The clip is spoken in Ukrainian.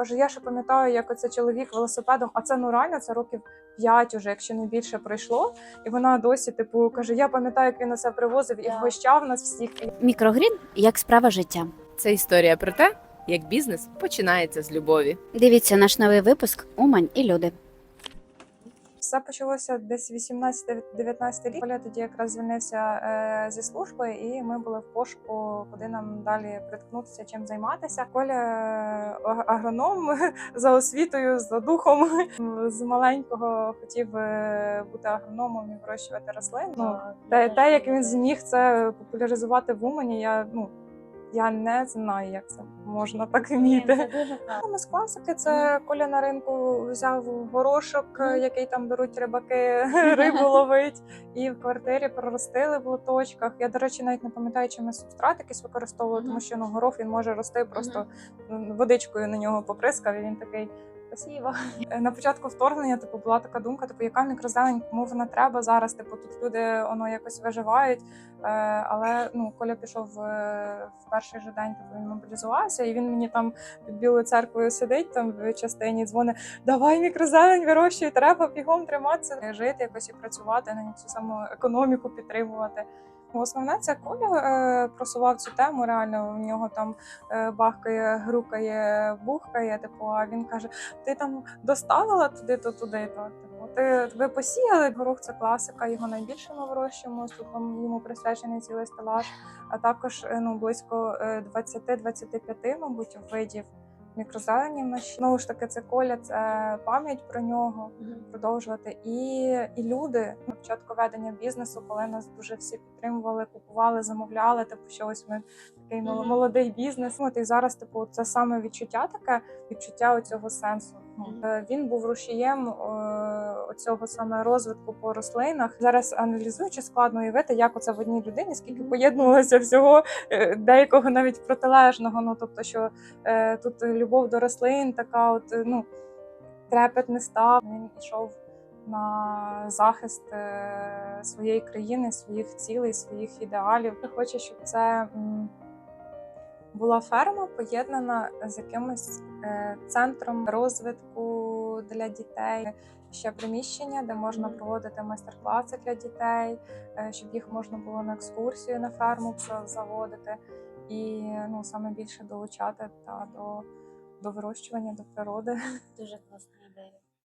Каже, я ще пам'ятаю, як оце чоловік велосипедом, а це ну реально це років 5 уже, якщо не більше пройшло. І вона досі, типу, каже: Я пам'ятаю, як він це привозив і вгощав нас всіх. Мікрогрін як справа життя. Це історія про те, як бізнес починається з любові. Дивіться наш новий випуск Умань і люди. Все почалося десь 18-19 рік. Коля тоді якраз звільнився е, зі служби, і ми були в пошуку, куди нам далі приткнутися, чим займатися. Коля е, агроном за освітою, за духом з маленького хотів е, бути агрономом і вирощувати рослин. Ну, те, те, як він зміг це популяризувати в Умані, я ну. Я не знаю, як це можна так вміти. Саме з класики це Коля на ринку взяв горошок, який там беруть рибаки, рибу ловить, і в квартирі проростили в лоточках. Я, до речі, навіть не пам'ятаю, чи ми субстрат якийсь використовували, тому що ну, горох він може рости просто водичкою на нього поприскав, і він такий. Спасибо. На початку вторгнення типу була така думка: типу, яка мікрозелень, кому вона треба зараз? Типу, тут люди воно якось виживають. Е, але ну, Коля пішов е, в перший же день, типу він мобілізувався, і він мені там під білою церквою сидить там в частині, дзвонить: Давай мікрозелень вирощуй, треба бігом триматися, жити якось і працювати на цю саму економіку підтримувати. Ну, Основне це Коля е, просував цю тему. Реально у нього там е, бахкає, грукає, бухкає. Типу, а він каже: Ти там доставила туди, то туди, то типу, ти ви посіяли горох, це класика. Його найбільше ми вирощуємо. Тут йому присвячений цілий стелаж. А також е, ну близько е, 20-25, мабуть, видів мікрозелені. в. Знову ж таки, це коля, це пам'ять про нього продовжувати. І, і люди на початку ведення бізнесу, коли нас дуже всі підтримували, купували, замовляли. Типу, що ось ми такий mm -hmm. молодий бізнес. От і зараз, типу, це саме відчуття таке, відчуття цього сенсу. Мгм. е, Він був рушієм е, оцього саме розвитку по рослинах. Зараз аналізуючи, складно уявити, як оце в одній людині, скільки Мгм. поєднувалося всього е, деякого навіть протилежного. Ну тобто, що е, тут любов до рослин, така, от е, ну трепет не став. Він йшов на захист е, своєї країни, своїх цілей, своїх ідеалів. Я хочу, щоб це була ферма поєднана з якимось е, центром розвитку для дітей. Ще приміщення, де можна проводити майстер-класи для дітей, е, щоб їх можна було на екскурсію на ферму за- заводити, і ну саме більше долучати та до, до вирощування, до природи. Дуже класна ідея.